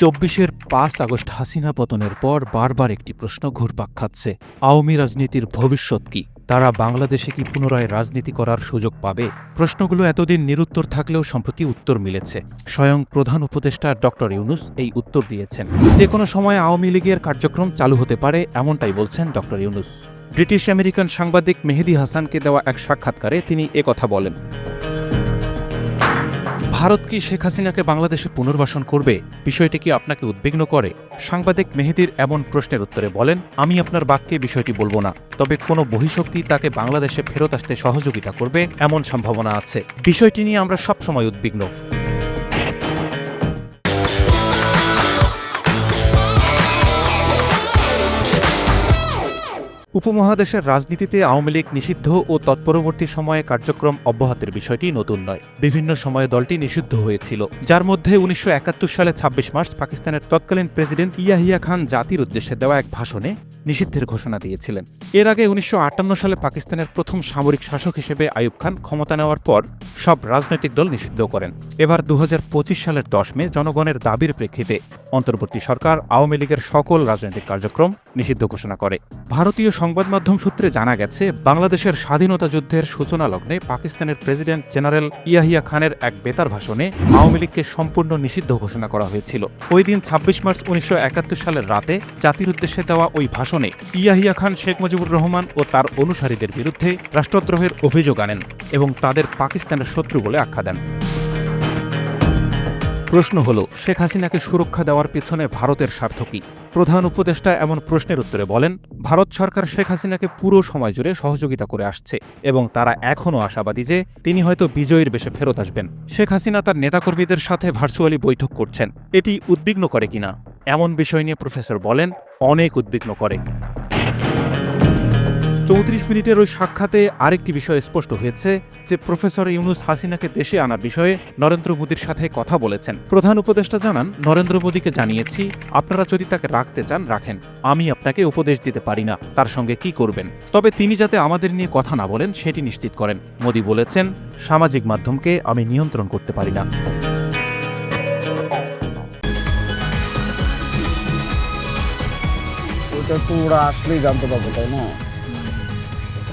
চব্বিশের পাঁচ আগস্ট হাসিনা পতনের পর বারবার একটি প্রশ্ন ঘুরপাক খাচ্ছে। আওয়ামী রাজনীতির ভবিষ্যৎ কি? তারা বাংলাদেশে কি পুনরায় রাজনীতি করার সুযোগ পাবে? প্রশ্নগুলো এতদিন নিরুত্তর থাকলেও সম্প্রতি উত্তর মিলেছে। স্বয়ং প্রধান উপদেষ্টা ডক্টর ইউনুস এই উত্তর দিয়েছেন। যে কোনো সময় আওয়ামী লীগের কার্যক্রম চালু হতে পারে, এমনটাই বলছেন ডক্টর ইউনুস। ব্রিটিশ আমেরিকান সাংবাদিক মেহেদি হাসানকে দেওয়া এক সাক্ষাৎকারে তিনি একথা বলেন। ভারত কি শেখ হাসিনাকে বাংলাদেশে পুনর্বাসন করবে? বিষয়টি কি আপনাকে উদ্বিগ্ন করে? সাংবাদিক মেহেদির এমন প্রশ্নের উত্তরে বলেন, আমি আপনার বাক্যে বিষয়টি বলব না, তবে কোনো বহিঃশক্তি তাকে বাংলাদেশে ফেরত আসতে সহযোগিতা করবে, এমন সম্ভাবনা আছে। বিষয়টি নিয়ে আমরা সবসময় উদ্বিগ্ন। উপমহাদেশের রাজনীতিতে আওয়ামী লীগ নিষিদ্ধ ও তৎপরবর্তী সময়ে কার্যক্রম অব্যাহতের বিষয়টি নতুন নয়। বিভিন্ন সময়ে দলটি নিষিদ্ধ হয়েছিল। যার মধ্যে উনিশশো সালে ২৬ মার্চ পাকিস্তানের তৎকালীন প্রেসিডেন্ট ইয়াহিয়া খান জাতির উদ্দেশ্যে দেওয়া এক ভাষণে নিষিদ্ধের ঘোষণা দিয়েছিলেন। এর আগে উনিশশো আটান্ন সালে পাকিস্তানের প্রথম সামরিক শাসক হিসেবে আয়ুব খান ক্ষমতা নেওয়ার পর সব রাজনৈতিক দল নিষিদ্ধ করেন। এবার দু হাজার পঁচিশ সালের দশ মে জনগণের দাবির প্রেক্ষিতে অন্তর্বর্তী সরকার আওয়ামী লীগের সকল রাজনৈতিক কার্যক্রম নিষিদ্ধ ঘোষণা করে। ভারতীয় সংবাদ মাধ্যম সূত্রে জানা গেছে, বাংলাদেশের স্বাধীনতা যুদ্ধের সূচনা লগ্নে পাকিস্তানের প্রেসিডেন্ট জেনারেল ইয়াহিয়া খানের এক বেতার ভাষণে আওয়ামী লীগকে সম্পূর্ণ নিষিদ্ধ ঘোষণা করা হয়েছিল। ওই দিন ছাব্বিশ মার্চ উনিশশো একাত্তর সালের রাতে জাতির উদ্দেশ্যে দেওয়া ওই ভাষণে ইয়াহিয়া খান শেখ মুজিবুর রহমান ও তার অনুসারীদের বিরুদ্ধে রাষ্ট্রদ্রোহের অভিযোগ আনেন এবং তাদের পাকিস্তানের শত্রু বলে আখ্যা দেন। প্রশ্ন হল, শেখ হাসিনাকে সুরক্ষা দেওয়ার পিছনে ভারতের স্বার্থ কি? প্রধান উপদেষ্টা এমন প্রশ্নের উত্তরে বলেন, ভারত সরকার শেখ হাসিনাকে পুরো সময় জুড়ে সহযোগিতা করে আসছে এবং তারা এখনও আশাবাদী যে তিনি হয়তো বিজয়ীর বেশে ফেরত আসবেন। শেখ হাসিনা তার নেতাকর্মীদের সাথে ভার্চুয়ালি বৈঠক করছেন। এটি উদ্বিগ্ন করে কিনা? এমন বিষয় নিয়ে প্রফেসর বলেন, অনেক উদ্বিগ্ন করে। চৌত্রিশ মিনিটের ওই সাক্ষাতে আরেকটি বিষয় স্পষ্ট হয়েছে যে প্রফেসর ইউনুস হাসিনাকে দেশে আনার বিষয়ে নরেন্দ্র মোদীর সাথে কথা বলেছেন। প্রধান উপদেষ্টা জানান, নরেন্দ্র মোদীকে জানিয়েছি, আপনারা যদি তাকে রাখতে চান, রাখেন। আমি আপনাকে উপদেশ দিতে পারি না। তার সঙ্গে কি করবেন? তবে তিনি যাতে আমাদের নিয়ে কথা না বলেন, সেটি নিশ্চিত করেন। মোদী বলেছেন, সামাজিক মাধ্যমকে আমি নিয়ন্ত্রণ করতে পারি না। ওটা তো ওরা আসলেই জানতে পারবে, তাই না?